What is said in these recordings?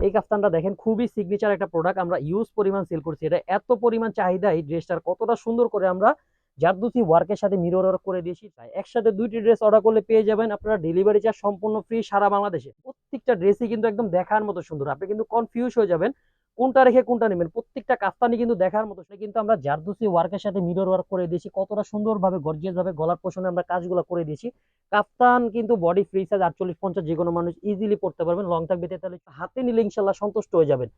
এই কাফতানটা দেখেন, খুবই সিগনেচার একটা প্রোডাক্ট আমরা ইউজ পরিমাণ সেল করছি। এটা এত পরিমাণ চাহিদা এই ড্রেসটার কতটা সুন্দর করে আমরা জারদুসি ওয়ার্কের সাথে মিরর ওয়ার্ক করে দিয়েছি। তাই একসাথে দুইটি ড্রেস অর্ডার করলে পেয়ে যাবেন আপনারা ডেলিভারি চার্জ সম্পূর্ণ ফ্রি সারা বাংলাদেশে। প্রত্যেকটা ড্রেসই কিন্তু একদম দেখার মতো সুন্দর। আপনি কিন্তু কনফিউজ হয়ে যাবেন কোনটা রেখে কোনটা নেবেন? প্রত্যেকটা কাস্তানি কিন্তু দেখার মতো, সেটা কিন্তু আমরা জারদুসি ওয়ার্কের সাথে মিরর ওয়ার্ক করে দিয়েছি। কতটা সুন্দরভাবে গর্জিয়াস ভাবে গলার পোষণে আমরা কাজগুলো করে দিয়েছি। কাপ্তান কিন্তু বডি ফ্রি সাইজ আটচল্লিশ পঞ্চাশ যে কোনো মানুষ ইজিলি পড়তে পারবেন। লং থাকবে তাহলে হাতে নিলে ইনশাল্লাহ সন্তুষ্ট হয়ে যাবেন।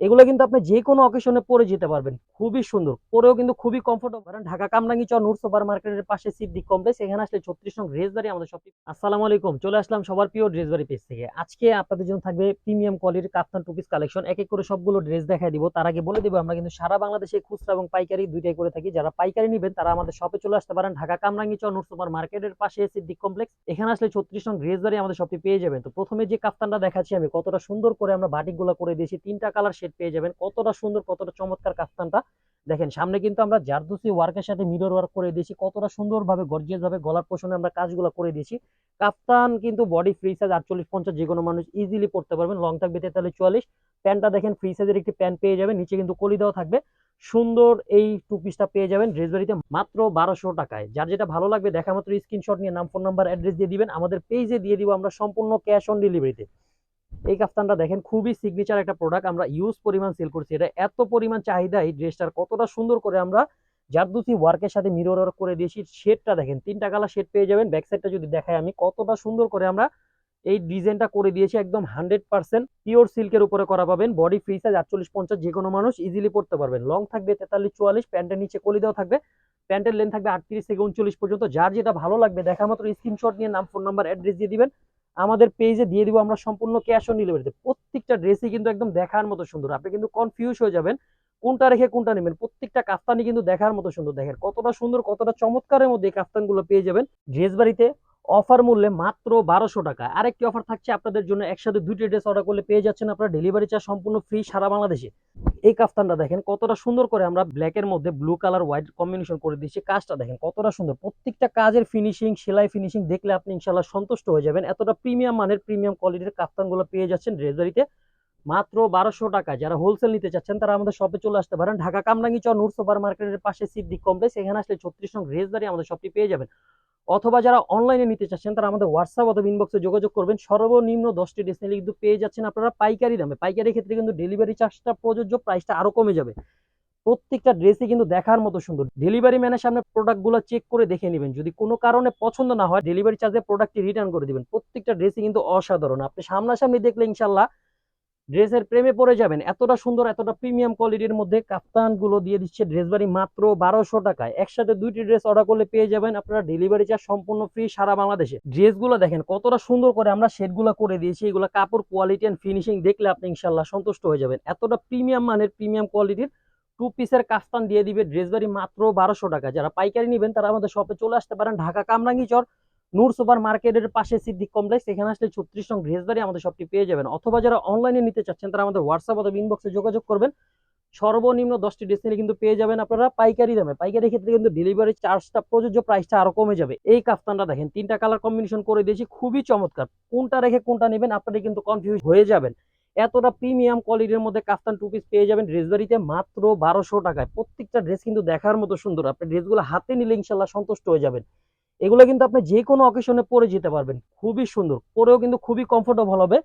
এগুলো কিন্তু আপনি যে কোনো অকেশনে পরে যেতে পারবেন। খুবই সুন্দর। পরেও কিন্তু খুবই কমফোর্টেবল কারণ ঢাকা কামরাঙ্গি চর নূর সুপার মার্কেটের পাশে সিদ্দিক কমপ্লেক্স এখানে আসলে ছত্রিশ নং ড্রেসবাড়ি আমাদের সব আসসালামু আলাইকুম। চলে আসলাম সবার প্রিয় ড্রেসবাড়ি পেজ থেকে। আজকে আপনাদের জন্য থাকবে প্রিমিয়াম কোয়ালিটির কাফতান টু পিস কালেকশন এক এক করে সবগুলো ড্রেস দেখাই দিব। তার আগে বলে দিব, আমরা কিন্তু সারা বাংলাদেশে খুচরা এবং পাইকারি দুইটাই করে থাকি। যারা পাইকারি নেবেন, তারা আমাদের শপে চলে আসতে পারেন। ঢাকা কামরাঙ্গি চর নূর সুপার মার্কেটের পাশে সিদ্দিক কমপ্লেক্স এখানে আসলে ছত্রিশ নং ড্রেসবাড়ি আমাদের শপে পেয়ে যাবেন। তো প্রথমে যে কাফতানটা দেখাচ্ছি আমি, কতটা সুন্দর করে আমরা বাটিকগুলো করে দিয়েছি। তিনটা কালার শেড পেয়ে যাবেন। কতটা সুন্দর, কতটা চমৎকার কাফতানটা দেখেন, সামনে কিন্তু আমরা জারদুসি ওয়ার্কের সাথে মিরর ওয়ার্ক করে দিয়েছি। কতটা সুন্দরভাবে গর্জিয়াস ভাবে গলার পোষণে আমরা কাজগুলো করে দিয়েছি। কাফতান কিন্তু বডি ফ্রি সাইজ আটচল্লিশ, পঞ্চাশ যে কোনো মানুষ ইজিলি পড়তে পারবেন। লং থাকবে তেতাল্লিশ, চুয়াল্লিশ। প্যান্টটা দেখেন ফ্রি সাইজের একটি প্যান্ট পেয়ে যাবেন। নিচে কিন্তু কলি দেওয়া থাকবে। সুন্দর এই টু পিসটা পেয়ে যাবেন ড্রেসবাড়িতে মাত্র বারোশো টাকায়। যার যেটা ভালো লাগবে, দেখা মাত্র স্ক্রিনশট নিয়ে নাম ফোন নাম্বার অ্যাড্রেস দিয়ে দিবেন। আমাদের পেজে দিয়ে দিব আমরা সম্পূর্ণ ক্যাশ অন ডেলিভারিতে এই কাফতানটা দেখেন, খুবই সিগনেচার একটা প্রোডাক্ট আমরা ইউজ পরিমাণ সেল করছি। এটা এত পরিমাণ চাহিদা এই ড্রেসটার কতটা সুন্দর করে আমরা জারদুসি ওয়ার্কের সাথে মিরর করে দিয়েছি। শেডটা দেখেন, তিনটা কালার শেড পেয়ে যাবেন। ব্যাক সাইডটা যদি দেখাই আমি, কতটা সুন্দর করে আমরা এই ডিজাইনটা করে দিয়েছি। একদম হান্ড্রেড পার্সেন্ট পিওর সিল্কের উপরে করা পাবেন। বডি ফ্রি সাইজ আটচল্লিশ, পঞ্চাশ যে কোনো মানুষ ইজিলি পড়তে পারবেন। লং থাকবে তেতাল্লিশ, চুয়াল্লিশ, প্যান্টের নিচে কলি দেওয়া থাকবে। প্যান্টের লেন্থ থাকবে আটত্রিশ থেকে উনচল্লিশ পর্যন্ত। যার যেটা ভালো লাগবে দেখা মাত্র স্ক্রিনশট নিয়ে নাম ফোন নাম্বার অ্যাড্রেস দিয়ে দিবেন। আমাদের পেজে দিয়ে দিব, আমরা সম্পূর্ণ ক্যাশ অন ডেলিভারিতে প্রত্যেকটা ড্রেসই কিন্তু একদম দেখার মতো সুন্দর। আপনি কিন্তু কনফিউজ হয়ে যাবেন, কোনটা রেখে কোনটা নেবেন। প্রত্যেকটা কাফতানি কিন্তু দেখার মতো সুন্দর। দেখেন কতটা সুন্দর, কতটা চমৎকারের মধ্যে এই কাফতানগুলো পেয়ে যাবেন। ড্রেস বাড়িতে অফার মূল্যে মাত্র বারোশো টাকা। আরেকটি অফার থাকছে আপনাদের জন্য, একসাথে দুইটি ড্রেস অর্ডার করলে পেয়ে যাচ্ছেন আপনারা ডেলিভারি চার্জ সম্পূর্ণ ফ্রি সারা বাংলাদেশে। এই কাফতানটা দেখেন, কতটা সুন্দর করে আমরা ব্ল্যাকের মধ্যে ব্লু কালার হোয়াইট কম্বিনেশন করে দিচ্ছি। কাজটা দেখেন, কতটা সুন্দর। প্রত্যেকটা কাজের ফিনিশিং সেলাই ফিনিশিং দেখলে আপনি ইনশাল্লাহ সন্তুষ্ট হয়ে যাবেন। এতটা প্রিমিয়াম মানের প্রিমিয়াম কোয়ালিটির কাফতানগুলো পেয়ে যাচ্ছেন ড্রেসবাড়িতে। মাত্র বারোশো টাকা। যারা হোলসেল নিতে চাচ্ছেন, তারা আমাদের শপে চলে আসতে পারেন। ঢাকা কামরাঙ্গি চর, নূর সুপার মার্কেটের পাশে সিদ্দিক কমপ্লেক্স এখানে আসলে ছত্রিশ নং ড্রেসবাড়ি আমাদের শপটি পেয়ে যাবেন। অথবা যারা অনলাইনে নিতে চাচ্ছেন, তারা আমাদের হোয়াটসঅ্যাপ অথবা ইনবক্সে যোগাযোগ করবেন। সর্বনিম্ন দশটি ড্রেস কিন্তু পেয়ে যাচ্ছেন আপনারা পাইকারি দামে। পাইকারি ক্ষেত্রে কিন্তু ডেলিভারি চার্জটা প্রযোজ্য প্রাইসটা আরও কমে যাবে। প্রত্যেকটা ড্রেসই কিন্তু দেখার মতো সুন্দর। ডেলিভারি ম্যানের সামনে প্রোডাক্টগুলো চেক করে দেখে নেবেন। যদি কোনো কারণে পছন্দ না হয় ডেলিভারি চার্জে প্রোডাক্টটি রিটার্ন করে দিবেন। প্রত্যেকটা ড্রেসই কিন্তু অসাধারণ। আপনি সামনাসামনি দেখলে ইনশাল্লাহ ড্রেসের প্রেমে পড়ে যাবেন। এতটা সুন্দর, এতটা প্রিমিয়াম কোয়ালিটির মধ্যে কাপ্তানগুলো দিয়ে দিচ্ছে ড্রেস বাড়ি মাত্র বারোশো টাকায়। একসাথে দুইটি ড্রেস অর্ডার করলে পেয়ে যাবেন আপনারা ডেলিভারি চার্জ সম্পূর্ণ ফ্রি সারা বাংলাদেশে। ড্রেসগুলো দেখেন কতটা সুন্দর করে আমরা শেডগুলো করে দিয়েছি, এগুলো কাপড় কোয়ালিটি অ্যান্ড ফিনিশিং দেখলে আপনি ইনশাল্লাহ সন্তুষ্ট হয়ে যাবেন। এতটা প্রিমিয়াম মানের প্রিমিয়াম কোয়ালিটির টু পিসের কাস্তান দিয়ে দিবে ড্রেস বাড়ি মাত্র বারোশো টাকা। যারা পাইকারি নেবেন তারা আমাদের শপে চলে আসতে পারেন। ঢাকা কামরাঙ্গি চর নূর সুপার মার্কেটের পাশে সিদ্দিক কমপ্লেক্স, এখানে আসলে ছত্রিশ নং ড্রেসবাড়ি আমাদের সবটি পেয়ে যাবেন। অথবা যারা অনলাইনে নিতে চাচ্ছেন, তারা আমাদের হোয়াটসঅ্যাপ অথবা ইনবক্সে যোগাযোগ করবেন। সর্বনিম্ন দশটি ড্রেস কিন্তু পেয়ে যাবেন আপনারা পাইকারি দামে। পাইকারি ক্ষেত্রে কিন্তু ডেলিভারি চার্জটা প্রযোজ্য প্রাইসটা আরও কমে যাবে। এই কাফতানটা দেখেন, তিনটা কালার কম্বিনেশন করে দিয়েছি, খুবই চমৎকার। কোনটা রেখে কোনটা নেবেন আপনারা কিন্তু কনফিউজ হয়ে যাবেন। এতটা প্রিমিয়াম কোয়ালিটির মধ্যে কাফতান টু পিস পেয়ে যাবেন ড্রেসবাড়িতে মাত্র বারোশো টাকায়। প্রত্যেকটা ড্রেস কিন্তু দেখার মতো সুন্দর। আপনি ড্রেসগুলো হাতে নিলে ইনশাল্লাহ সন্তুষ্ট হয়ে যাবেন। এগুলো কিন্তু আপনি যে কোনো অকেশনে পরে যেতে পারবেন। খুবই সুন্দর। পরেও কিন্তু খুবই কমফোর্টেবল হবে।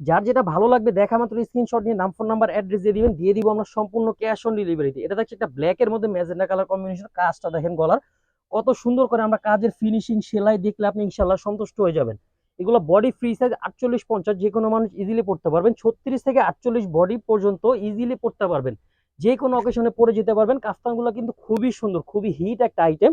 যার যেটা ভালো লাগবে, দেখা মাত্র স্ক্রিনশট নিয়ে নাম ফোন নাম্বার অ্যাড্রেস দিয়ে দিবেন। দিয়ে দিব আমরা সম্পূর্ণ ক্যাশ অন ডেলিভারিতে এটা থাকছে একটা ব্ল্যাকের মধ্যে ম্যাজেন্ডা কালার কম্বিনেশন কাজটা দেখেন গলার। কত সুন্দর করে আমরা কাজের ফিনিশিং সেলাই দেখলে আপনি ইনশাল্লাহ সন্তুষ্ট হয়ে যাবেন। এগুলো বডি ফ্রি সাইজ আটচল্লিশ পঞ্চাশ যে কোনো মানুষ ইজিলি পড়তে পারবেন। ছত্রিশ থেকে আটচল্লিশ বডি পর্যন্ত ইজিলি পড়তে পারবেন। যে কোনো অকেশনে পরে যেতে পারবেন। কাফতানগুলো কিন্তু খুবই সুন্দর, খুবই হিট একটা আইটেম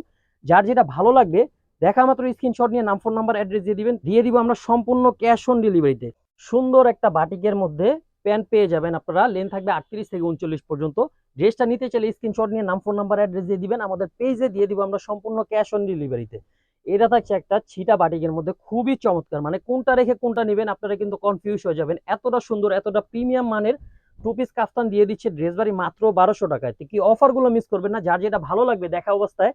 যার যেটা ভালো লাগবে, দেখা মাত্র স্ক্রিনশট নিয়ে নাম ফোন নাম্বার অ্যাড্রেস দিয়ে দিবেন। দিয়ে দিব আমরা সম্পূর্ণ ক্যাশ অন ডেলিভারিতে সুন্দর একটা বাটিকের মধ্যে প্যান্ট পেয়ে যাবেন আপনারা। লেন থাকবে আটত্রিশ থেকে উনচল্লিশ পর্যন্ত। ড্রেসটা নিতে চাইলে স্ক্রিনশট নিয়ে নাম ফোন নাম্বার অ্যাড্রেস দিয়ে দিবেন। আমাদের পেজে দিয়ে দিব আমরা সম্পূর্ণ ক্যাশ অন ডেলিভারিতে এটা থাকছে একটা ছিটা বাটিকের মধ্যে। খুবই চমৎকার। মানে কোনটা রেখে কোনটা নেবেন আপনারা কিন্তু কনফিউজ হয়ে যাবেন। এতটা সুন্দর, এতটা প্রিমিয়াম মানের টু পিস কাফতান দিয়ে দিচ্ছে। ড্রেস বাড়ি মাত্র বারোশো টাকায়। কি অফারগুলো মিস করবেন না? যার যেটা ভালো লাগবে দেখা অবস্থায়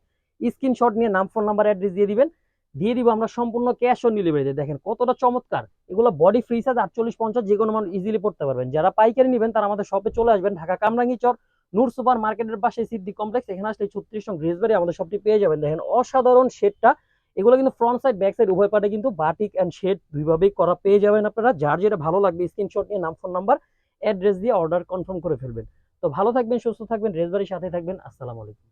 স্ক্রিনশট নিয়ে নাম ফোন নাম্বার অ্যাড্রেস দিয়ে দিবেন। দিয়ে দিব আমরা সম্পূর্ণ ক্যাশ অন ডেলিভারিতে দেখেন কতটা চমৎকার। এগুলো বডি ফ্রি সাইজ আটচল্লিশ, পঞ্চাশ যে কোনো মানুষ ইজিলি পড়তে পারবেন। যারা পাইকারি নেবেন, তারা আমাদের শপে চলে আসবেন। ঢাকা কামরাঙ্গি চর, নূর সুপার মার্কেটের পাশে সিদ্ধি কমপ্লেক্স এখানে আসলে ছত্রিশ নং গ্রেসবাড়ি আমাদের শপটি পেয়ে যাবেন। দেখেন অসাধারণ শেডটা এগুলো কিন্তু ফ্রন্ট সাইড ব্যাক সাইড উভয় পাটে কিন্তু বাটিক অ্যান্ড শেড দুইভাবেই করা পেয়ে যাবেন আপনারা। যার যেটা ভালো লাগবে স্ক্রিনশট নিয়ে নাম ফোন নাম্বার অ্যাড্রেস দিয়ে অর্ডার কনফার্ম করে ফেলবেন। তো ভালো থাকবেন, সুস্থ থাকবেন রেসবাড়ির সাথে থাকবেন। আসসালামু আলাইকুম।